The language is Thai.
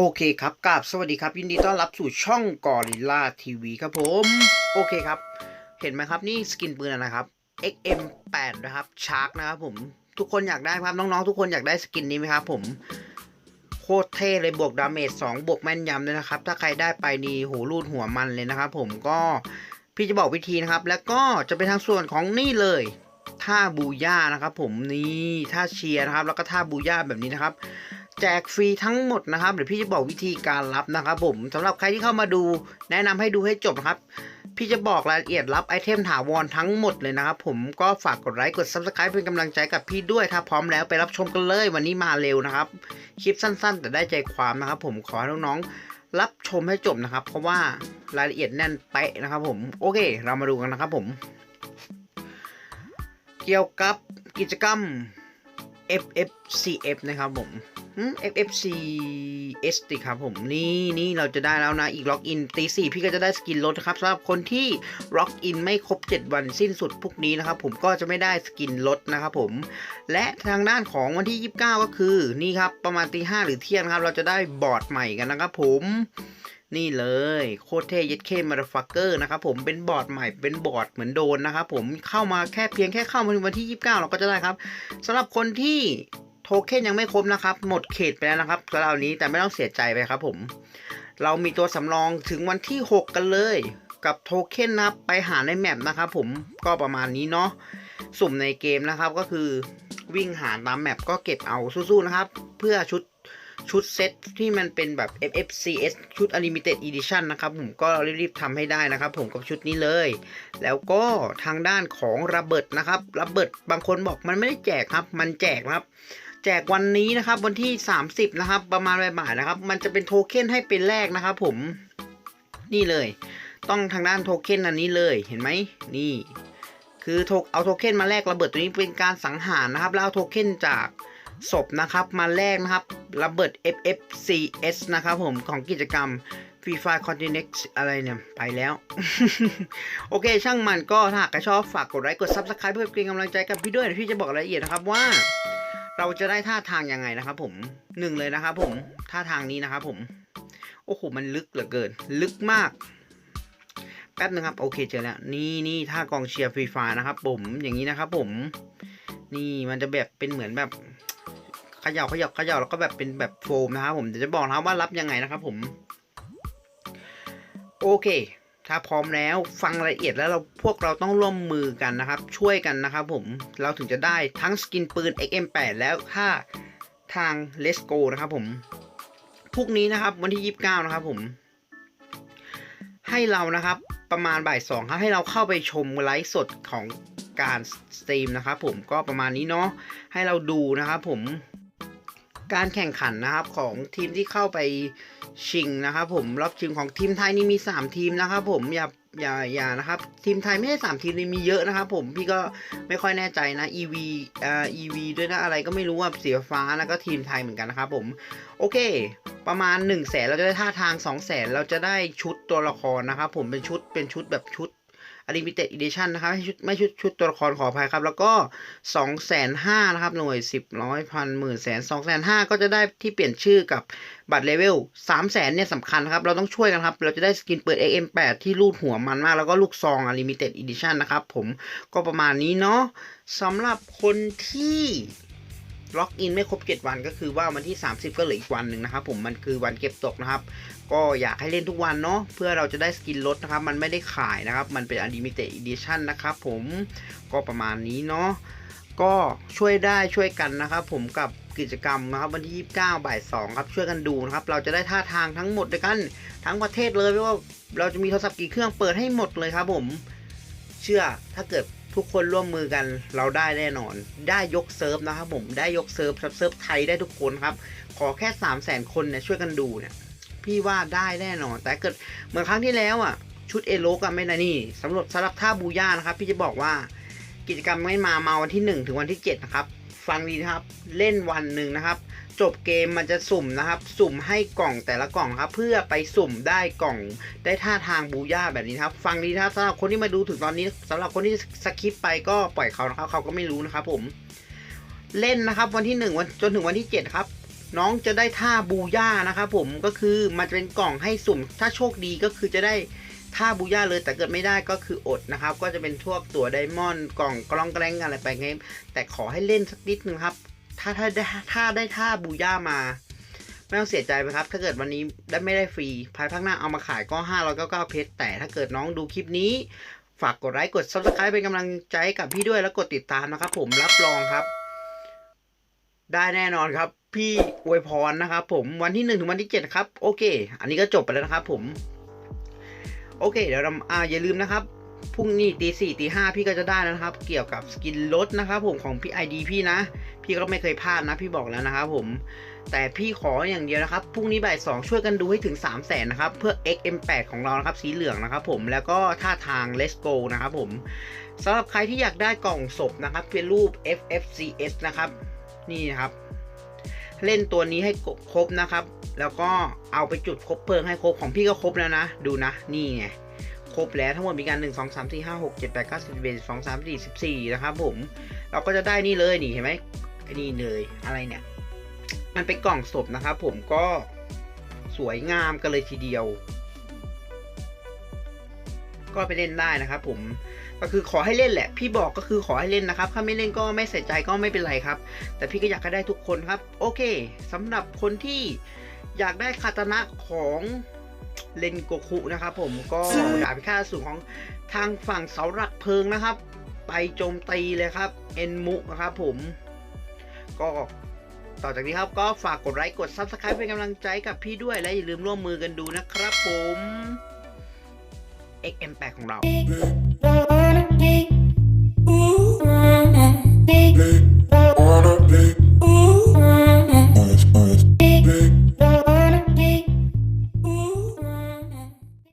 โอเคครับกราบสวัสดีครับ ยินดีต้อนรับสู่ช่องกอริลลาทีวีครับผม โอเคครับ เห็นไหมครับนี่สกินปืนนะครับ XM8 นะครับชาร์กนะครับผมทุกคนอยากได้ครับน้องๆทุกคนอยากได้สกินนี้ไหมครับผมโคตรเท่เลยบวกดาเมจ2บวกแม่นยำด้วยนะครับ ถ้าใครได้ไปนี่โหรูดหัวมันเลยนะครับผมก็พี่จะบอกวิธีนะครับ แล้วก็จะเป็นทางส่วนของนี่เลยท่าบูย่านะครับ ผมนี่ท่าเชียร์นะครับ แล้วก็ท่าบูย่าแบบนี้นะครับ แจกฟรีทั้งหมดนะครับเดี๋ยวพี่จะบอกวิธีการรับนะครับผมสำหรับใครที่เข้ามาดู แนะนำให้ดูให้จบนะครับ พี่จะบอกรายละเอียดรับไอเทมถาวรทั้งหมดเลยนะครับผมก็ฝากกดไลค์กด subscribe เป็นกำลังใจกับพี่ด้วยถ้าพร้อมแล้วไปรับชมกันเลยวันนี้มาเร็วนะครับคลิปสั้นๆ แต่ได้ใจความนะครับผมขอให้น้องๆรับชมให้จบนะครับ เพราะว่ารายละเอียดแน่นเป๊ะนะครับผมโอเค เรามาดูกันนะครับผม เกี่ยวกับกิจกรรม FFCF นะครับผม อืม FFCS ติครับผมนี่นี่เราจะได้แล้วนะ อีกล็อกอินตีสี่พี่ก็จะได้สกินลดนะครับสำหรับคนที่ล็อกอินไม่ครบ 7 วันสิ้นสุดพวกนี้นะครับผมก็จะไม่ได้สกินลดนะครับผม และทางด้านของวันที่ 29 ก็คือนี่ครับประมาณตีห้าหรือเที่ยงครับ เราจะได้บอร์ดใหม่กันนะครับผมนี่เลยโคตรเท่ยัดเคมาร์ฟักเกอร์นะครับผมเป็นบอร์ดใหม่เป็นบอร์ดเหมือนโดนนะครับผมเข้ามาแค่เพียงแค่เข้ามาถึงวันที่ 29 เราก็จะได้ครับสำหรับคนที่ โทเค็นยังไม่ครบนะครับ หมดเขตไปแล้วนะครับสำหรับวันนี้แต่ไม่ต้องเสียใจไปครับผม เรามีตัวสำรองถึงวันที่ 6 กันเลย กับโทเค็นนะครับไปหาในแมปนะครับผมก็ประมาณนี้เนาะสุ่มในเกมนะครับก็คือวิ่งหาตามแมปก็เก็บเอาสู้ๆนะครับ เพื่อชุดชุดเซตที่มันเป็นแบบ FFCS ชุด Unlimited Edition นะครับ ผมก็รีบๆทำให้ได้นะครับ ผมกับชุดนี้เลย แล้วก็ทางด้านของระเบิดนะครับ ระเบิดบางคนบอกมันไม่ได้แจกครับ มันแจกครับ แจกวันนี้นะครับ วันที่ 30 นะครับ ประมาณบ่ายๆนะครับ มันจะเป็นโทเค็นให้เป็นแรกนะครับ ผมนี่เลย ต้องทางด้านโทเค็นอันนี้เลยเห็นไหมนี่ คือเอาโทเค็นมาแลกระเบิดตัวนี้เป็นการสังหารนะครับ แล้วเอาโทเค็นจากศพนะครับมาแลกนะครับระเบิด FFCS นะครับผมของกิจกรรม Free Fire Continent อะไรเนี่ย ไปแล้ว โอเค ช่างมันก็ถ้าหากใครชอบฝากกดไลค์กด Subscribe เพื่อเป็นกำลังใจกับพี่ด้วยเดี๋ยวพี่จะบอกรายละเอียดนะครับว่า เราจะได้ท่าทางยังไงนะครับ ผมหนึ่งเลยนะครับ ผมท่าทางนี้นะครับ ผม โอ้โหมันลึกเหลือเกิน ลึกมาก แป๊บนึงครับ โอเคเจอแล้ว นี่นี่ท่ากองเชียร์ฟรีไฟนะครับ ผมอย่างนี้นะครับ ผม นี่มันจะแบบเป็นเหมือนแบบขย่าขย่าขย่าแล้วก็แบบเป็นแบบโฟมนะครับผมเดี๋ยวจะบอกนะครับว่ารับยังไงนะครับ ผม โอเค ถ้าพร้อมแล้วฟังรายละเอียดแล้วเราพวกเราต้องร่วมมือกันนะครับ ช่วยกันนะครับผมเราถึงจะได้ทั้งสกินปืน XM8 แล้วถ้าทาง Let's Go นะครับผมพรุ่งนี้นะครับวันที่ 29 นะครับผม ให้เรานะครับประมาณบ่ายสองครับให้เราเข้าไปชมไลฟ์สดของการสตรีมนะครับผมก็ประมาณนี้เนาะให้เราดูนะครับผม การแข่งขันนะครับของทีมที่เข้าไปชิงนะครับ ผมรอบชิงของทีมไทยนี่มี 3 ทีมนะครับ ผมอย่าอย่าอย่านะครับ ทีมไทยไม่ใช่3ทีมนี่มีเยอะนะครับ ผมพี่ก็ไม่ค่อยแน่ใจนะ EV เอ่อ EV ด้วยนะอะไรก็ไม่รู้ว่าสีฟ้าแล้วก็ทีมไทยเหมือนกันนะครับผมโอเค ประมาณ1นึ่งแสนเราจะได้ท่าทาง2 0 0แสนเราจะได้ชุดตัวละครนะครับผมเป็นชุดเป็นชุดแบบชุด Unlimited Edition นะครับไม่ชุดไม่ชุดชุดตัวละครขออภัยครับ แล้วก็2องแสนห้านะครับ หน่วยสิบร้อยพันหมื่นแสนสองแสนห้าก็จะได้ที่เปลี่ยนชื่อกับบัตรเลเวลสามแสนเนี่ยสำคัญครับ เราต้องช่วยกันครับ เราจะได้สกินเปิด XM8 ที่รูดหัวมันมาก แล้วก็ลูกซอง Unlimited Edition นะครับ ผมก็ประมาณนี้เนาะสำหรับคนที่ ล็อกอินไม่ครบ 7 วันก็คือว่าวันที่ 30 ก็เหลืออีกวันหนึ่งนะครับผมมันคือวันเก็บตกนะครับ ก็อยากให้เล่นทุกวันเนาะเพื่อเราจะได้สกินลดนะครับ มันไม่ได้ขายนะครับ มันเป็น Unlimited Edition นะครับผมก็ประมาณนี้เนาะก็ช่วยได้ช่วยกันนะครับ ผมกับกิจกรรมนะครับวันที่ 29 บ่าย 2 ครับ ช่วยกันดูนะครับ เราจะได้ท่าทางทั้งหมดด้วยกัน ทั้งประเทศเลยไม่ว่าเราจะมีโทรศัพท์กี่เครื่องเปิดให้หมดเลยครับผม เชื่อถ้าเกิด ทุกคนร่วมมือกันเราได้แน่นอน ได้ยกเซิร์ฟนะครับผมได้ยกเซิร์ฟครับเซิร์ฟไทยได้ทุกคนครับ ขอแค่3 0 0แสนคนเนี่ยช่วยกันดูเนี่ย พี่ว่าได้แน่นอน แต่เกิดเหมือนครั้งที่แล้วอะ ชุดเอโลกันไม่นะนี่สำหรับสำหรับท่าบูย่านะครับ พี่จะบอกว่ากิจกรรมไม่มามาวันที่ 1 ถึงวันที่7นะครับ ฟังดีนะครับ เล่นวันหนึ่งนะครับ จบเกมมันจะสุ่มนะครับ สุ่มให้กล่องแต่ละกล่องครับ เพื่อไปสุ่มได้กล่องได้ท่าทางบูย่าแบบนี้ครับ ฟังดีนะครับสำหรับคนที่มาดูถึงตอนนี้สำหรับคนที่สคิปไปก็ปล่อยเขานะครับเขาก็ไม่รู้นะครับ ผมเล่นนะครับวันที่ 1 วันจนถึงวันที่ 7 ครับ น้องจะได้ท่าบูย่านะครับผมก็คือมันจะเป็นกล่องให้สุ่ม ถ้าโชคดีก็คือจะได้ ท่าบูย่าเลยแต่เกิดไม่ได้ก็คืออดนะครับ ก็จะเป็นพวกตัวไดมอนด์กล่องกล้องแกล้งอะไรไปไงแต่ขอให้เล่นสักนิดนึงครับ ถ้าถ้าได้ถ้าได้ท่าบูย่ามา ไม่ต้องเสียใจไปครับ ถ้าเกิดวันนี้ได้ไม่ได้ฟรีภายภาคหน้าเอามาขายก็599เพชรแต่ถ้าเกิดน้องดูคลิปนี้ ฝากกดไลค์กด subscribe เป็นกำลังใจให้กับพี่ด้วยแล้วกดติดตามนะครับ ผมรับรองครับ ได้แน่นอนครับพี่อวยพรนะครับผมวันที่หนึ่งถึงวันที่เจ็ดครับโอเค อันนี้ก็จบไปแล้วนะครับผม โอเค เดี๋ยวเราอ่าอย่าลืมนะครับพรุ่งนี้ตีสี่ตีห้าพี่ก็จะได้นะครับ เกี่ยวกับสกินรถนะครับผมของพี่ไอดีพี่นะ พี่ก็ไม่เคยพลาดนะพี่บอกแล้วนะครับผมแต่พี่ขออย่างเดียวนะครับพรุ่งนี้บ่ายสองช่วยกันดูให้ถึง 3 0 0แสนนะครับ เพื่อ XM8 ของเรานะครับ สีเหลืองนะครับผมแล้วก็ท่าทาง Let's Go นะครับผมสำหรับใครที่อยากได้กล่องศพนะครับ เป็นรูป FFCS นะครับ นี่นะครับ เล่นตัวนี้ให้ครบนะครับ แล้วก็เอาไปจุดครบเพลิงให้ครบของพี่ก็ครบแล้วนะ ดูนะ นี่ไง ครบแล้วทั้งหมดมีการ1 2 3 4 5 6 7 8 9 10 11 12 3 4 14 นะครับผม เราก็จะได้นี่เลยนี่เห็นไหมนี่เลยอะไรเนี่ย มันเป็นกล่องศพนะครับผมก็สวยงามกันเลยทีเดียว ก็ไปเล่นได้นะครับผมก็คือขอให้เล่นแหละ พี่บอกก็คือขอให้เล่นนะครับถ้าไม่เล่นก็ไม่ใส่ใจก็ไม่เป็นไรครับ แต่พี่ก็อยากให้ได้ทุกคนครับ โอเคสำหรับคนที่อยากได้คาตานะของเลนโกคุนะครับผมก็ดาบพิฆาตสูงของทางฝั่งเสาหลักเพลิงนะครับ ไปโจมตีเลยครับ เอ็นมุนะครับผม ก็ต่อจากนี้ครับก็ฝากกดไลค์กด Subscribe เป็นกำลังใจกับพี่ด้วยและอย่าลืมร่วมมือกันดูนะครับผม XM8 ของเรา